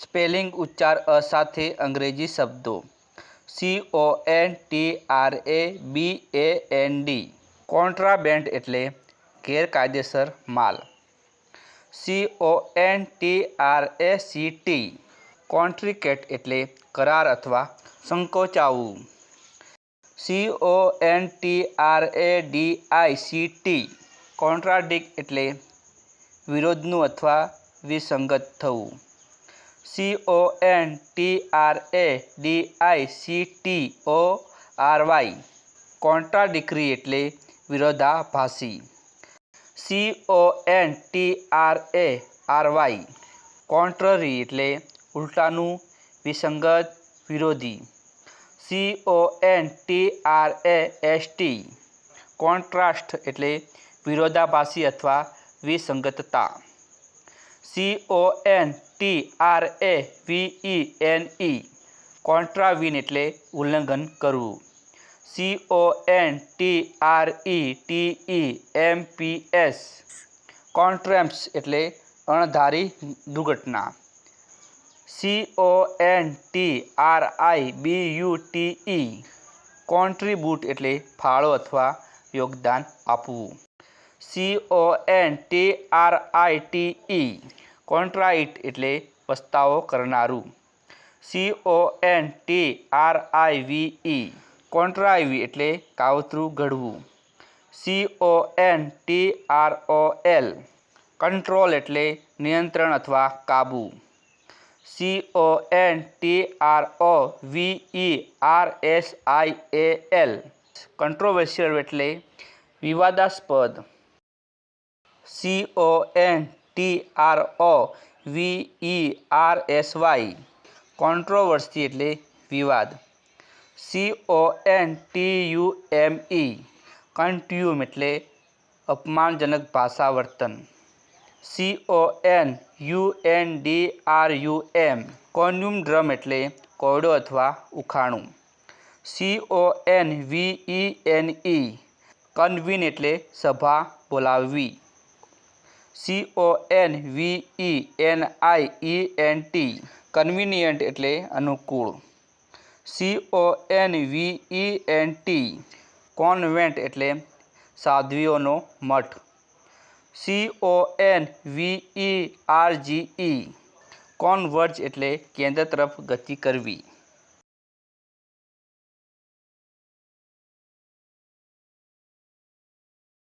Spelling ઉચ્ચાર અ સાથે અંગ્રેજી શબ્દો. C O N T R A B A N D contraband એટલે ગેરકાયદેસર માલ. C O N T R A C T contract એટલે કરાર અથવા સંકોચાવવું C O N T R A D I C T contradict એટલે વિરોધનું અથવા વિસંગત થવું. C O N T R A D I C T O R Y contradictory એટલે વિરોધાભાસી. C O N T R A R Y contrary એટલે ઉલટાનું, વિસંગત, વિરોધી. C O N T R A S T contrast એટલે વિરોધાભાસી અથવા વિસંગતતા. C O N T R A V E N E contravene એટલે ઉલ્લંઘન કરવું. C O N T R E T E M P S contretemps એટલે અણધારી દુર્ઘટના. C O N T R I B U T E contribute એટલે ફાળો અથવા યોગદાન આપવું. C O N T R I T E contrite એટલે પસ્તાવો કરનારું. C O N T R I V E contrive એટલે કાવતરું ઘડવું. C O N T R O L control એટલે નિયંત્રણ અથવા કાબુ. C O N T R O V E R S I A L controversial એટલે વિવાદાસ્પદ. C O N T R O V E R S Y controversy એટલે વિવાદ. C O N T U M E contume એટલે અપમાનજનક ભાષા વર્તન C O N U N D R U M conundrum એટલે કોયડો અથવા ઉખાણું. C O N V E N E convene એટલે સભા બોલાવવી. C O N V E N I E N T convenient એટલે અનુકૂળ. C O N V E N T convent એટલે સાધ્વીઓનો મઠ. C O N V E R G E converge એટલે કેન્દ્ર તરફ ગતિ કરવી.